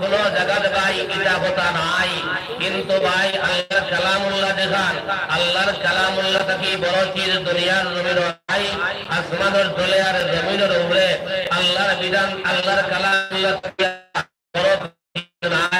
কোন জায়গাতে ভাই কিতাবতা নাই কিন্তু ভাই আল্লাহর কালামুল্লাহ দেখান আল্লাহর কালামুল্লাহ থাকি বড় চিজ দুনিয়ার জমিন নাই আসমানের দলে আর জমিনের উপরে আল্লাহর বিধান আল্লাহর কালামুল্লাহ থাকি বড় নাই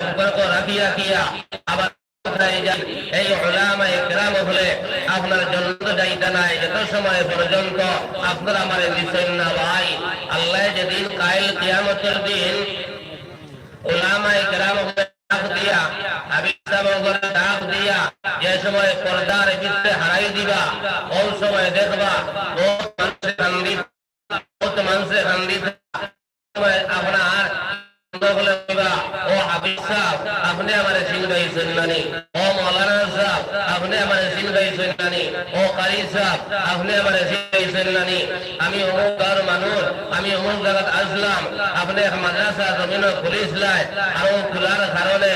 রাখিয়া রাখিয়া আবার? এই ওলামা ইকরাম হলে আপনার জন্য যাইতে নাই, যত সময় পর্যন্ত আপনার আমার দিচ্ছেন না ভাই, আল্লাহ যে সময় পর্দার হারাই দিবা, ওই সময় দেখবা আমার সিংহাই শুনলানি ও মৌলানা সাহেব, আপনি আমার সিংহাই শুনলানি ও কারি সাহেব, আপনি আমার সিংহাই শুনলানি আমি অমুক মানুষ, আমি অমুক জায়গাত আসলাম। আপনি মাদ্রাসা জমিন খুলিস লাই আর খোলার কারণে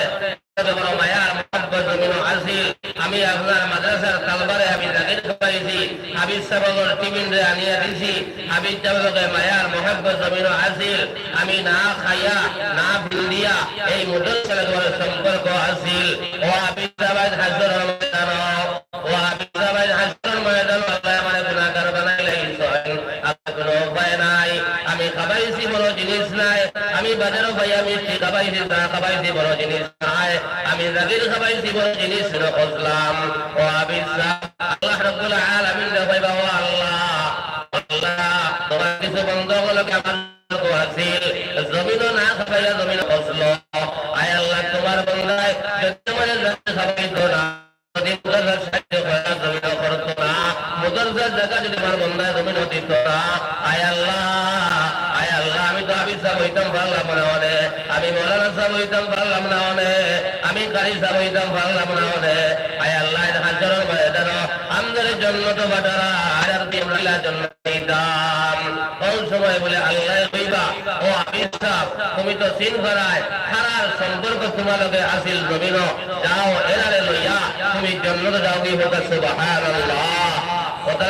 আমি আপনার মাদ্রাসার তালবারে আমি আনিয়া দিছি। মায়ার জমিন আসিল আমি না খাইয়া, না ভিন্দিয়া এই মুদল সালের সম্পর্ক আমি খাবাইছি বড় জিনিস নাই। আমি বাজারও ভাই, আমি খাবাইছি না খাবাইছি বড় জিনিস নাই। আমি জাগির খাবাইছি বড় জিনিস খুঁজলাম ও আল্লাহ রাব্বুল আলামিন ভাই বাবা, আল্লাহ। আল্লাহ, তোমার কিছু বন্ধ হলো কি আমার তো হাসিল জমিনও না খাবাইয়া জমিন ফসলো আয় আল্লাহ, তোমার বন্দায় যত মানে না। যদি সাহায্য করা জমিন করতো না মুদরজার জায়গা সাহেব পারলাম না অনে আমি মৌলানা সাহেব পারলাম না অনে আমি কারি সাহেব পারলাম না অনে আয় আল্লাহ এটা হাজার ময়দান আমাদের জন্য তো বাটারা হাজার তিমরালা জন্য দিতাম কোন সময় বলে আল্লাহ কইবা ও আবিদ সাহেব, তুমি তো সিন করায় খারার সম্পর্ক তোমার লগে আসিল জমিন যাও এরারে লইয়া, তুমি জন্নত যাও কি হোক, সুবহানাল্লাহ। কত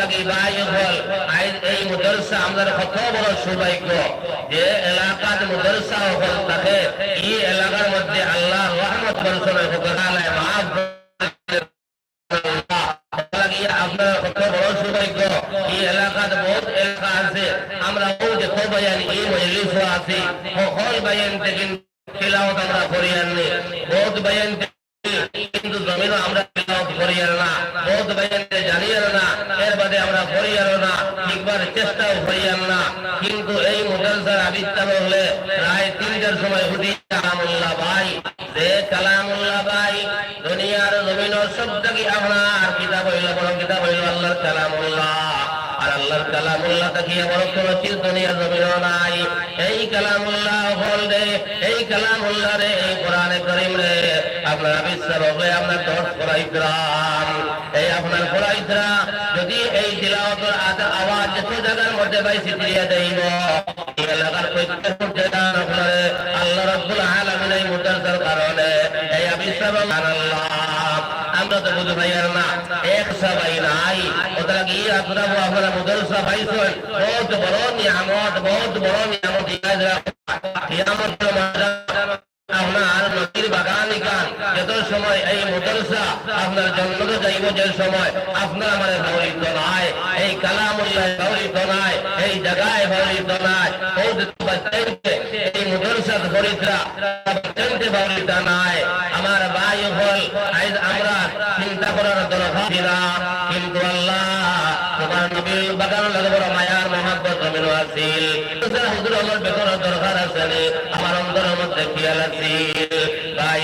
আমরা তিলাওয়াত করি আর না বহুত বায়ানকে জানি আর না এর বাদে আমরা করি আর না একবার চেষ্টাও না। কিন্তু এই মুদালসার আবিষ্কার হলে প্রায় তিনটার সময় উঠি, কালামুল্লাহ ভাই। যে কালামুল্লাহ ভাই, দুনিয়ার জমিন সব থেকে আপনার কিতাব হইল বড় কিতাব হইল, আল্লাহর কালামুল্লাহ। আর আল্লাহর কালামুল্লাহ বড় জমিন নাই। এই কালামুল্লাহ হল রে, এই কালামুল্লাহ রে, এই কোরআনে করিম রে। আপনার বিশ্বাস হবে আপনার দশ এই আপনার যদি এই তিলাওয়াতের আদা আওয়াজ যত জায়গার মধ্যে পাই সিটিয়ে দেইব এলাকার প্রত্যেক জায়গা আপনার আল্লাহ রাব্বুল এই মুদ্রার কারণে। এই আবিষ্কার আল্লাহ। তো বুঝতে পারি না। এক সবাই নাই। ওদের কি আপনারা আপনারা মুদরসা পাইছেন বহুত বড় নিয়ামত, বহুত বড় নিয়ামত নিয়ামত আপনার নদীর বাগান গান যত সময় এই মুদরসা আপনার জন্ম যাইব যে সময়, আপনার আমার ভাবিত নাই এই কালামুল্লাহ ভাবিত নাই এই জায়গায় ভাবিত নাই এই মুদরসা ধরিত্রা ভাবিত নাই আমার ভাই হল আজ আমরা চিন্তা করার দরকার কিন্তু আল্লাহ, তোমার নবীর বাগান মায়ার মহাব্বত আছিল। হুজুর, আমার দরকার আছে। আমার অন্তরের মধ্যে খেয়াল আছিল ভাই